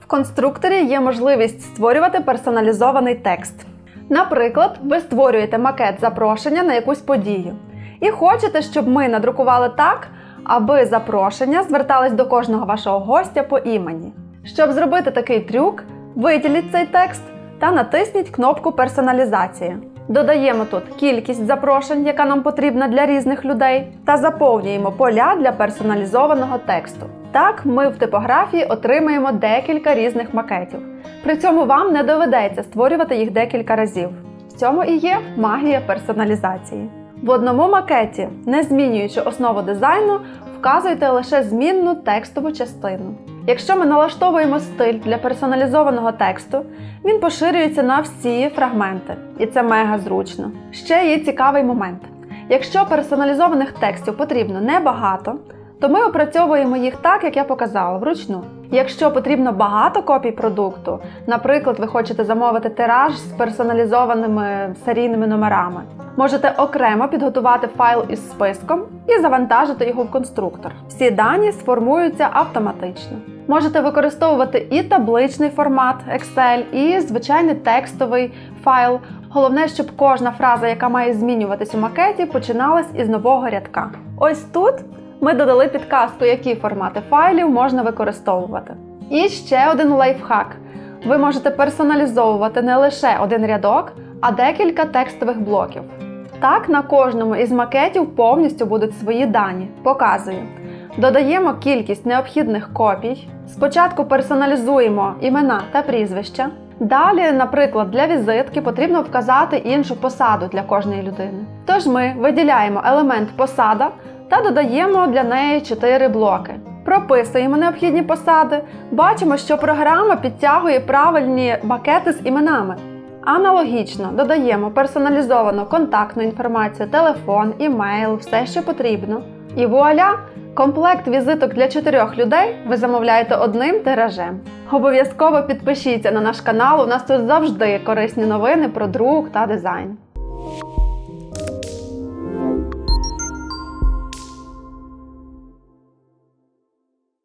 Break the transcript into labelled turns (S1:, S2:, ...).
S1: В конструкторі є можливість створювати персоналізований текст. Наприклад, ви створюєте макет запрошення на якусь подію і хочете, щоб ми надрукували так, аби запрошення звертались до кожного вашого гостя по імені. Щоб зробити такий трюк, виділіть цей текст та натисніть кнопку персоналізації. Додаємо тут кількість запрошень, яка нам потрібна для різних людей, та заповнюємо поля для персоналізованого тексту. Так, ми в типографії отримаємо декілька різних макетів. При цьому вам не доведеться створювати їх декілька разів. В цьому і є магія персоналізації. В одному макеті, не змінюючи основу дизайну, вказуйте лише змінну текстову частину. Якщо ми налаштовуємо стиль для персоналізованого тексту, він поширюється на всі фрагменти, і це мега зручно. Ще є цікавий момент: якщо персоналізованих текстів потрібно небагато, то ми опрацьовуємо їх так, як я показала, вручну. Якщо потрібно багато копій продукту, наприклад, ви хочете замовити тираж з персоналізованими серійними номерами, можете окремо підготувати файл із списком і завантажити його в конструктор. Всі дані сформуються автоматично. Можете використовувати і табличний формат Excel, і звичайний текстовий файл. Головне, щоб кожна фраза, яка має змінюватись у макеті, починалась із нового рядка. Ось тут ми додали підказку, які формати файлів можна використовувати. І ще один лайфхак: ви можете персоналізовувати не лише один рядок, а декілька текстових блоків. Так, на кожному із макетів повністю будуть свої дані. Показую. Додаємо кількість необхідних копій. Спочатку персоналізуємо імена та прізвища. Далі, наприклад, для візитки потрібно вказати іншу посаду для кожної людини. Тож ми виділяємо елемент посада та додаємо для неї 4 блоки. Прописуємо необхідні посади. Бачимо, що програма підтягує правильні макети з іменами. Аналогічно додаємо персоналізовану контактну інформацію, телефон, імейл, все, що потрібно. І вуаля! Комплект візиток для чотирьох людей ви замовляєте одним тиражем. Обов'язково підпишіться на наш канал. У нас тут завжди корисні новини про друк та дизайн.